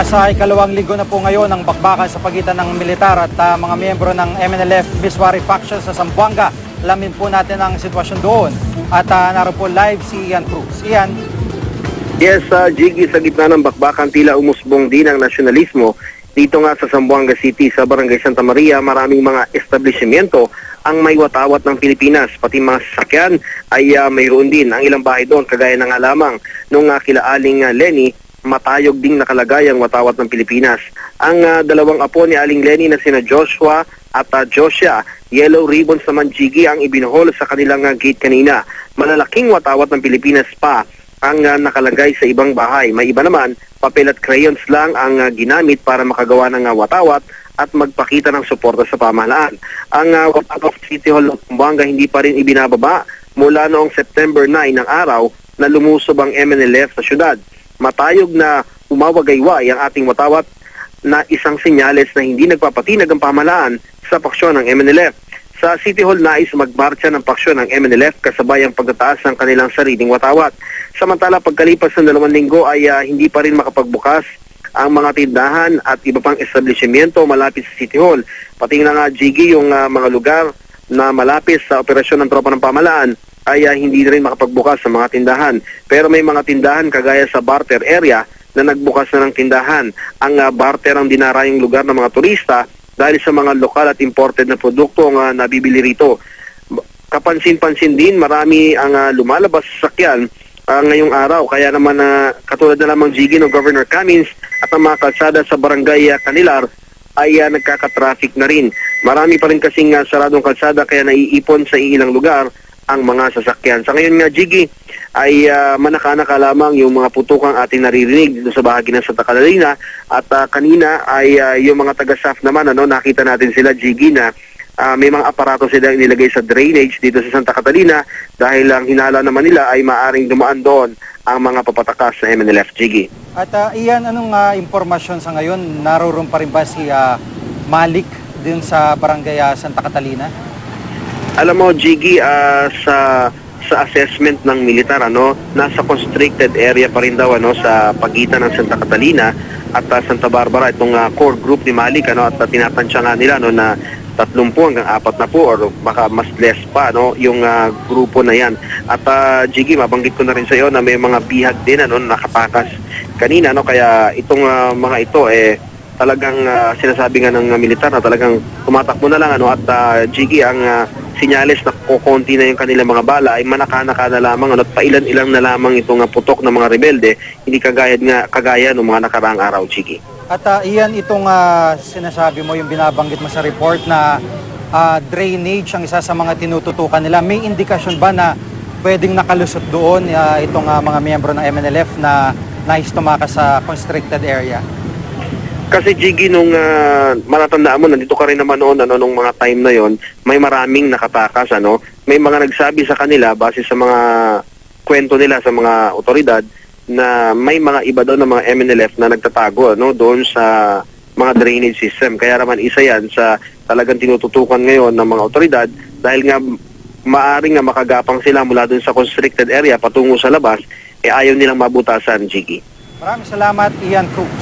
Nasa ikalawang linggo na po ngayon ang bakbakan sa pagitan ng militar at ah, mga miyembro ng MNLF Miswari faction sa Zamboanga. Alamin po natin ang sitwasyon doon. At uh, naroon po live si Ian Cruz. Ian, Yes, uh, Jiggy, sa gitna ng bakbakan tila umusbong din ang nasyonalismo. Dito nga sa Zamboanga City, sa Barangay Santa Maria, maraming mga establishmento ang may watawat ng Pilipinas. Pati mga sasakyan ay uh, mayroon din. Ang ilang bahay doon, kagaya na nga lamang nung uh, kilaaling uh, Lenny, matayog ding nakalagay ang watawat ng Pilipinas. Ang uh, dalawang apo ni Aling Lenny na sina Joshua at uh, Josia, yellow ribbons naman Jiggy ang ibinuhol sa kanilang uh, gate kanina. Malalaking watawat ng Pilipinas pa ang uh, nakalagay sa ibang bahay. May iba naman, papel at crayons lang ang uh, ginamit para makagawa ng uh, watawat at magpakita ng suporta sa pamahalaan. Ang uh, watawat City Hall ng Pampanga hindi pa rin ibinababa mula noong September 9 ng araw na lumusob ang MNLF sa syudad. Matayog na umawagayway ang ating watawat na isang senyales na hindi nagpapatinag ang pamahalaan sa paksyon ng MNLF. Sa City Hall nais magmarcha ng paksyon ng MNLF kasabay ang pagtataas ng kanilang sariling watawat. Samantala pagkalipas ng dalawang linggo ay ah, hindi pa rin makapagbukas ang mga tindahan at iba pang establishmento malapit sa City Hall. Pati na nga Jiggy yung ah, mga lugar na malapit sa operasyon ng tropa ng pamalaan ay ah, hindi rin makapagbukas sa mga tindahan. Pero may mga tindahan kagaya sa barter area na nagbukas na ng tindahan. Ang ah, barter ang dinarayong lugar ng mga turista dahil sa mga lokal at imported na produkto ang ah, nabibili rito. Kapansin-pansin din, marami ang ah, lumalabas sa sakyan ah, ngayong araw. Kaya naman na katulad na lamang Jiggy ng Governor Cummins at ang mga kalsada sa barangay ah, Canilar ay ah, nagkakatraffic na rin. Marami pa rin kasing ah, saradong kalsada kaya naiipon sa ilang lugar ang mga sasakyan. Sa ngayon nga, Jiggy, ay uh, manaka-naka lamang yung mga putukang ating naririnig dito sa bahagi ng Santa Catalina at ah, kanina ay ah, yung mga taga-SAF naman, ano, nakita natin sila, Jiggy, na ah, may mga aparato sila nilagay sa drainage dito sa Santa Catalina dahil ang hinala naman nila ay maaring dumaan doon ang mga papatakas sa MNLF, Jiggy. at ah, Ian, anong ah, impormasyon sa ngayon? Naroon pa rin ba si ah, Malik din sa barangay ah, Santa Catalina? Alam mo, Jiggy, ah, sa sa assessment ng militar, ano, nasa constricted area pa rin daw ano sa pagitan ng Santa Catalina at ah, Santa Barbara itong ah, core group ni Malik ano at uh, tinatansya nga nila no na 30 hanggang 40 po or baka mas less pa no yung ah, grupo na yan. At ah, Jiggy, mabanggit ko na rin sa iyo na may mga bihag din ano nakatakas kanina no kaya itong ah, mga ito eh talagang ah, sinasabi nga ng militar na talagang tumatakbo na lang ano at ah, Jiggy ang ah, sinyales na kukunti na yung kanilang mga bala ay manaka-naka na lamang ano, at pailan-ilang na lamang itong putok ng mga rebelde hindi kagaya nga kagaya ng mga nakaraang araw Jiggy. At ah, Ian, itong ah, sinasabi mo, yung binabanggit mo sa report na ah, drainage ang isa sa mga tinututukan nila, may indikasyon ba na pwedeng nakalusot doon ah, itong ah, mga miyembro ng MNLF na nais tumakas sa constricted area? Kasi Jiggy, nung uh, matatandaan mo, nandito ka rin naman noon, ano, nung mga time na yon may maraming nakatakas, ano. May mga nagsabi sa kanila, base sa mga kwento nila sa mga otoridad, na may mga iba daw na mga MNLF na nagtatago, ano, doon sa mga drainage system. Kaya naman isa yan sa talagang tinututukan ngayon ng mga otoridad dahil nga maaring nga makagapang sila mula doon sa constricted area patungo sa labas, eh ayaw nilang mabutasan, Jiggy. Maraming salamat, Ian Cruz.